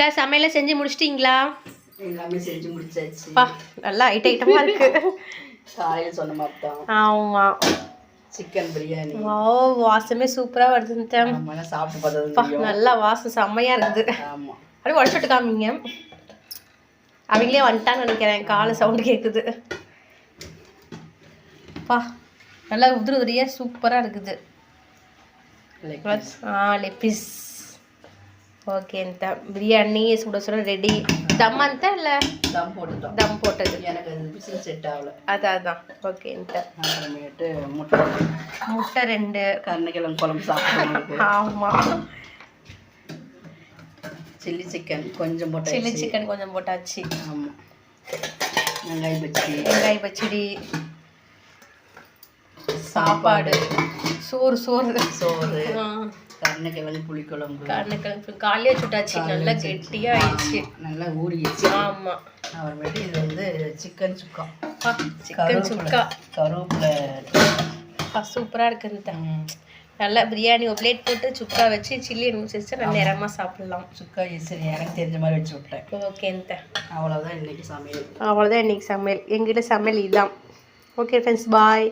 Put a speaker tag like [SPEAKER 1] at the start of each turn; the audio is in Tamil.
[SPEAKER 1] தா சமையலை செஞ்சு முடிச்சிட்டிங்களா?
[SPEAKER 2] எல்லாமே செஞ்சு முடிச்சாச்சு.
[SPEAKER 1] பா நல்லா ஐட்ட ஐட்டமாக இருக்கு.
[SPEAKER 2] காலையில் சொன்ன மாதிரி தான்
[SPEAKER 1] ஆமாம்
[SPEAKER 2] சிக்கன் பிரியாணி
[SPEAKER 1] ஓ வாசமே சூப்பராக வருது தம்.
[SPEAKER 2] நம்ம சாப்பிட்டு பார்த்தது
[SPEAKER 1] நல்லா வாசம் செம்மையாக இருக்குது.
[SPEAKER 2] ஆமாம்
[SPEAKER 1] அப்படியே உடச்சிட்டு காமிங்க. அவங்களே வந்துட்டான்னு நினைக்கிறேன். காலை சவுண்டு கேட்குது பா நல்லா உதிரி உதிரியாக சூப்பராக இருக்குது. ஆ லெப்பிஸ் ஓகே இந்த பிரியாணி சுட சுட ரெடி தம் அந்த இல்லை?
[SPEAKER 2] தம் போட்டுட்டோம்.
[SPEAKER 1] தம் போட்டது.
[SPEAKER 2] எனக்கு அது பிசினஸ் செட் ஆகல.
[SPEAKER 1] அதான் ஓகே இந்த
[SPEAKER 2] அப்புறமேட்டு முட்டை.
[SPEAKER 1] முட்டை ரெண்டு.
[SPEAKER 2] கருணைக்கிழங்கு குழம்பு சாப்பிட்டு
[SPEAKER 1] ஆமாம்
[SPEAKER 2] சில்லி சிக்கன் கொஞ்சம் போட்டு
[SPEAKER 1] சில்லி சிக்கன் கொஞ்சம் போட்டாச்சு.
[SPEAKER 2] ஆமாம் வெங்காய பச்சி
[SPEAKER 1] வெங்காய பச்சடி.
[SPEAKER 2] சாப்பாடு.
[SPEAKER 1] சோறு சோறு.
[SPEAKER 2] சோறு. கருணைக்கிழங்கு புளிக்குழம்பு.
[SPEAKER 1] கருணக்கிழங்கு காலையே சுட்டாச்சு. நல்லா கெட்டியாக ஆயிடுச்சு
[SPEAKER 2] நல்லா ஊறிடுச்சு.
[SPEAKER 1] ஆமாம்
[SPEAKER 2] அப்புறமேட்டு இது வந்து சிக்கன் சுக்கா.
[SPEAKER 1] சிக்கன் சுக்கா.
[SPEAKER 2] கருவேப்பிலை.
[SPEAKER 1] சூப்பராக இருக்குது இந்த நல்லா பிரியாணி ஒரு பிளேட் போட்டு சுக்கா வச்சு சில்லி வச்சு நான் நேரமாக சாப்பிடலாம்.
[SPEAKER 2] சுக்கா சரி எனக்கு தெரிஞ்ச மாதிரி வச்சு விட்டேன்.
[SPEAKER 1] ஓகே
[SPEAKER 2] அவ்வளோதான் இன்னைக்கு சமையல்.
[SPEAKER 1] அவ்வளோதான் இன்னைக்கு சமையல். எங்கிட்ட சமையல் இதுதான். Okay friends bye